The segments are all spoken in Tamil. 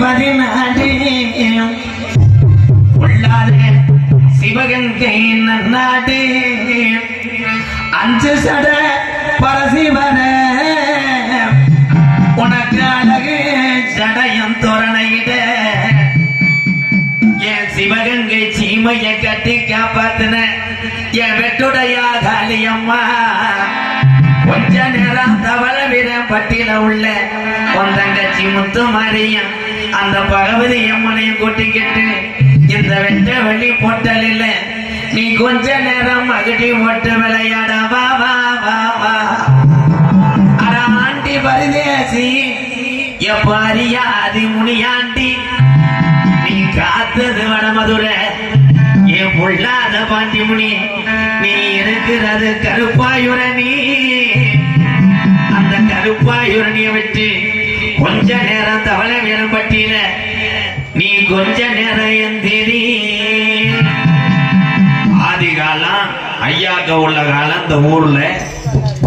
பதினாடு உள்ளாத சிவகங்கை நன்னாடு அஞ்சு சட பரசிவன. உனக்கு அழகு சடையம் தோரணையிட. என் சிவகங்கை சீமைய கட்டி காப்பாத்தின என் வெட்டுடையா காளியம்மா கொஞ்ச நேரம் தவள வீரன் பட்டியல உள்ள உன் தங்கச்சி முத்து மாரியம் அந்த பகவதி அம்மனையும் கூட்டிக்கிட்டு இந்த வெட்ட வெள்ளி பொட்டலில் நீ கொஞ்ச நேரம் மகிழ்ச்சி போட்டு விளையாட வா வா வா வா. அட ஆண்டி பரிதேசி எப்ப அறியாதி முனியாண்டி. நீ காத்தது வடமதுரை என் பொல்லாத பாண்டிமுனி நீ இருக்கிறது கருப்பாயுரணி. அந்த கருப்பாயுரணியை விட்டு கொஞ்ச நேரம் தவளை வீரம் நீ கொஞ்ச நேரம் எந்திரி. ஆதி காலம் ஐயாக்க உள்ள காலம் இந்த ஊர்ல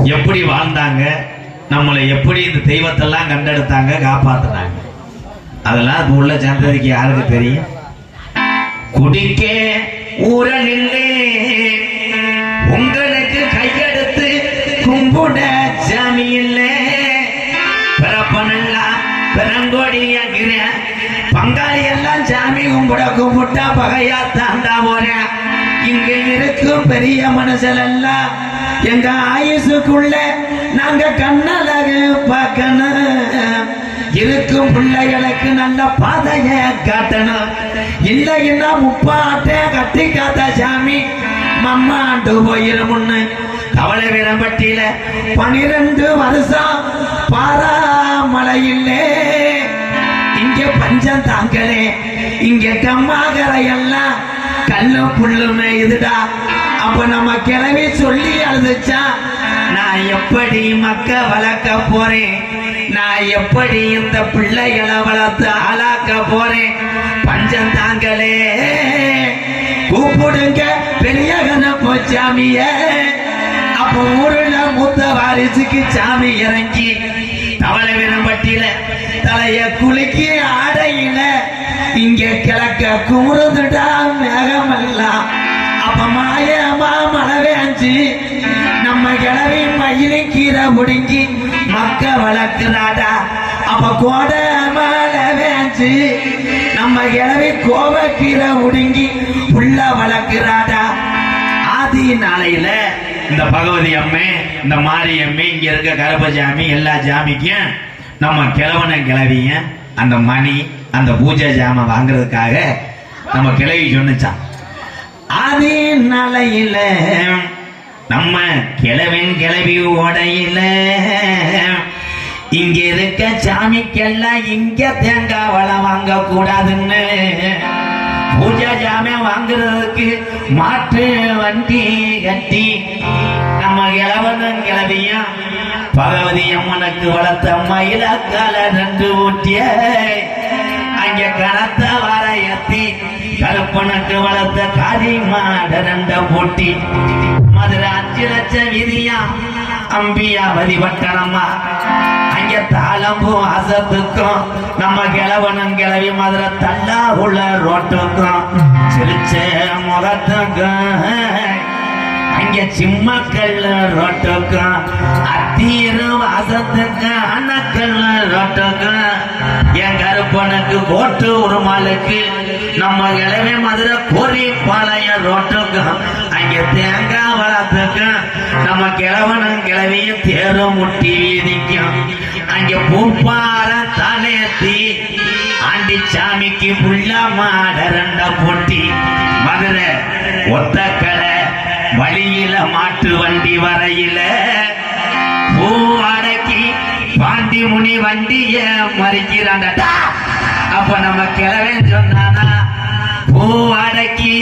எப்படி வாழ்ந்தாங்க நம்மளை எப்படி இந்த தெய்வத்தெல்லாம் கண்டெடுத்தாங்க காப்பாத்துனாங்க. அதெல்லாம் அது உள்ள சந்ததிக்கு யாருக்கு தெரியும்? குடிக்க ஊரலில்லே உங்களுக்கு கையெடுத்து கும்பிட சாமி கும்பிட கும்பிட்டா பகையா தாண்டா போறேன் இங்க இருக்கும் பெரிய மனுஷனெல்லாம் எங்க ஆயுசுக்குள்ள நாங்க கண்ணழகு பார்க்கணும். இருக்கும் பிள்ளைகளுக்கு நல்ல பாதைய காட்டணும். இல்லைன்னா முப்பாட்ட கட்டி காத்த சாமி? மம்மாண்டு போயிருமுன்னு கவலை வீரம்பட்டியில பனிரெண்டு வருஷம் பாராமலையில்லே இங்க பஞ்சம் தாங்களே. இங்க கம்மாகரை எல்லாம் கல்லும் புல்லுமே இதுடா அப்ப நம்ம கிளவி சொல்லி அழுதுச்சா? நான் எப்படி மக்க வளர்க்க போறேன்? நான் எப்படி இந்த பிள்ளைகளை வளர்த்து ஆளாக்க போறேன்? பஞ்சம் தாங்களே. கூப்பிடுங்க பெரிய கணப்பு சாமிய அப்ப ஊருல மூத்த வாரிசுக்கு சாமி இறங்கி தவளை வீரம்பட்டியில தலைய குலுக்கி ஆடை இங்க கிழக்க குமுறுதுடா மேகமெல்லாம் அப்ப மாயமா மழை வேஞ்சு நம்ம கிளவி மயிலை கீரை முடிங்கி மக்க வளர்க்கிறாடா அப்ப கோடை மழை வேஞ்சு நம்ம கிளவி கோவக்கீரை முடுங்கி உள்ள வளர்க்கிறாடா. ஆதி நாளையில இந்த பகவதி அம்மை இந்த மாரியம்மை இங்க இருக்க கருப்பசாமி எல்லா சாமிக்கும் நம்ம கிழவன கிளவிய அந்த மணி அந்த பூஜை ஜாமான் வாங்குறதுக்காக நம்ம கிளவி சொன்னிச்சான் அதே நலையில நம்ம கிழவன் கிளவி உடையில இங்க இருக்க சாமிக்கெல்லாம் இங்க தேங்காய் வளம் வாங்க கூடாதுன்னு பூஜை ஜாமான் வாங்குறதுக்கு மாட்டு வண்டி கட்டி நம்ம இளவனும் கிளவியும் பகவதி அம்மனுக்கு வளர்த்த மயிலக்கால நன்று ஊட்டிய அங்க கனத்த வரையத்தி கருப்பனுக்கு வளர்த்த காதி மாடரண்ட போட்டி மதுரை அஞ்சு லட்சம் விதியா அம்பியா பட்டணமா அங்க தாளம்பும் அசத்துக்கும் நம்ம கிழவனும் கிளவி மதுரை தள்ளா உள்ள ரோட்டுக்கும். சிரிச்ச முகத்துக்கும். அங்க சிம்மக்கல் ரோட்டுக்கும். அத்தீரும் அசத்துக்கும் அணக்கல் ரோட்டுக்கும். என் போட்டு ஒரு மாலைக்கு. நம்ம இளவே மதுரை கோரி பாளையம் ரோட்டுக்கும் அங்க தேங்காய் வளத்துக்கும் நம்ம கிழவனும் கிழவியும் தேர முட்டி வீதிக்கும். அங்க பூப்பார தலையத்தி ஆண்டி சாமிக்கு புள்ள மாட ரெண்ட போட்டி. மதுரை ஒத்தக்கடை வழியில மாட்டு வண்டி வரையில. பூ பாண்டி முனி வண்டிய மறிக்கிறான்டா. அப்ப நம்ம கிழவன் சொன்னானா பூ அடக்கி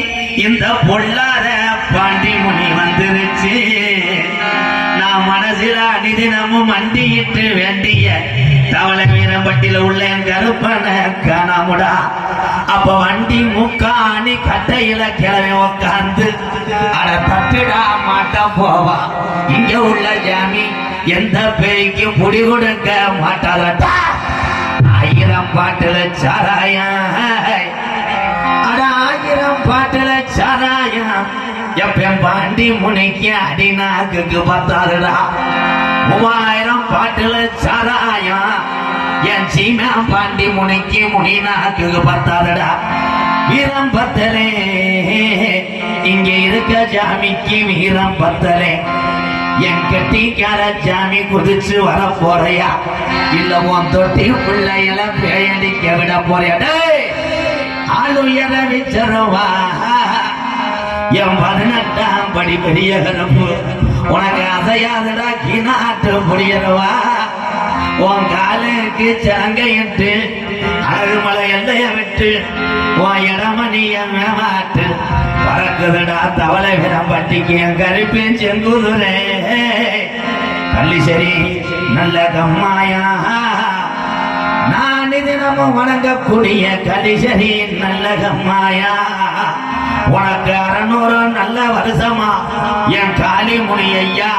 இந்த பொல்லாத பாண்டி முனி வந்துருச்சு. மனசில அனிதினமும் அண்டியிட்டு வேண்டிய தவளை வீரம்பட்டியில உள்ள என் கருப்பன காணாமுடா. அப்ப வண்டி முக்காணி கட்டையில கிளவி உக்காந்து அட தட்டுடா மாட்டா போவா. இங்க உள்ள ஜாமி எந்த பேய்க்கு புடி கொடுக்க மாட்டாதட்டா ஆயிரம் பாட்டுல சாராயம் அட ஆயிரம் பாட்டுல சாராயம் எப்பன் பாண்டி முனைக்கு அடிநாக்குக்கு பத்தாதுடா. மூவாயிரம் பாட்டுல சாராயம். என் சீமா பாண்டி முனைக்கு முடிநாக்குக்கு பத்தாதுடா. வீரம் பத்தலே. இங்க இருக்க ஜாமிக்கு வீரம் பத்தலே. என் கட்டிக்கார ஜாமி குதிச்சு வர போறையா இல்ல உன் தொட்டி பிள்ளையில பேயடிக்க விட போறியா ஆளு ஆள் உயர விச்சரவா என் பதினெட்டாம் படி பெரிய கருப்பு உனக்கு அசையாதடா கீநாட்டு முடியறவா? உன் காலுக்கு சங்கையிட்டு அழகுமலை எல்லைய விட்டு உன் இடமணிய மேமாட்டு பறக்குதுடா தவளை விரம் பட்டிக்கு என் கருப்பேன் செங்குதுரே. கள்ளிசரி நல்ல கம்மாயா. நான் தினமும் வணங்கக்கூடிய கலிசரி நல்ல கம்மாயா. உனக்கு அறநூறு நல்ல வருஷமா? என் காளி முனி ஐயா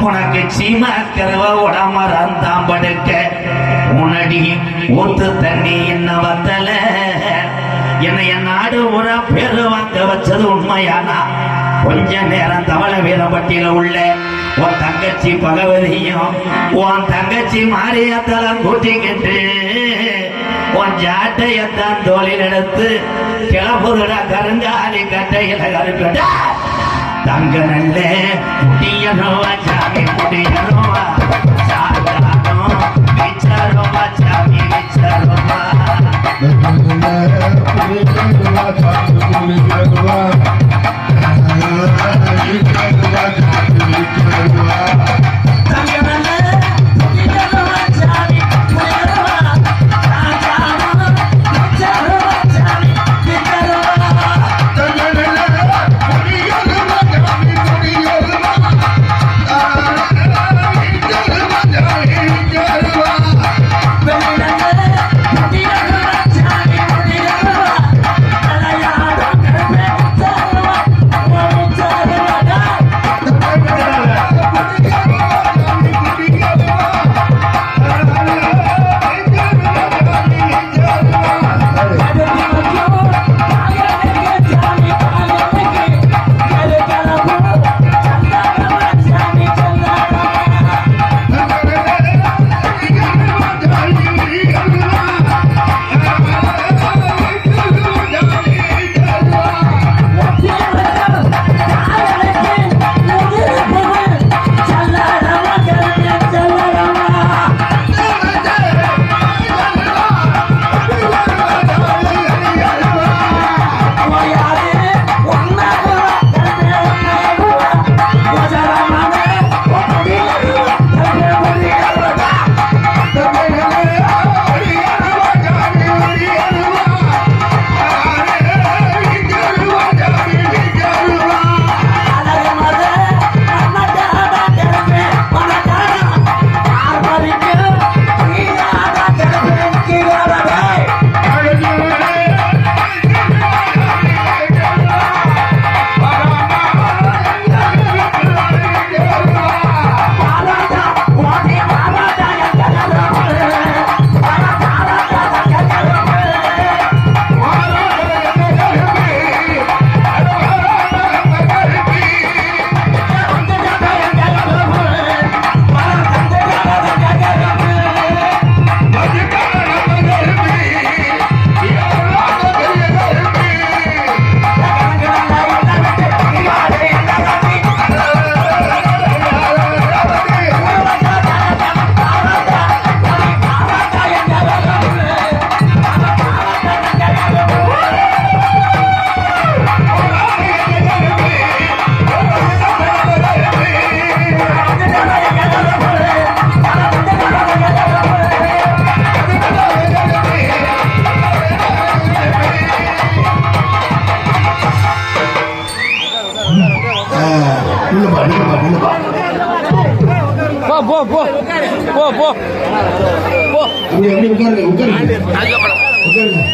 உனக்கு சீம கருவ உடமரம் படுக்க. முன்னாடி ஊத்து தண்ணி என்ன வத்தல? என்னை என் நாடு உர பேரு வாங்க வச்சது உண்மையானா? கொஞ்ச நேரம் தவள வீரப்பட்டியில உள்ள உன் தங்கச்சி பகவதியும் உன் தங்கச்சி மாரியத்தலம் கூட்டிக்கிட்டு உன் ஜாட்டையத்தான் தோழில் எடுத்து கிளப்புருட கருங்காலி கட்டையில கருக்கட தங்க நல்ல குடியனுவா சாமி குடியனுவா சாதானோ விச்சாரோவா சாமி விச்சாரோவா. போ போ போ. போ போ. போ. உட்காருங்க உட்காருங்க உட்காருங்க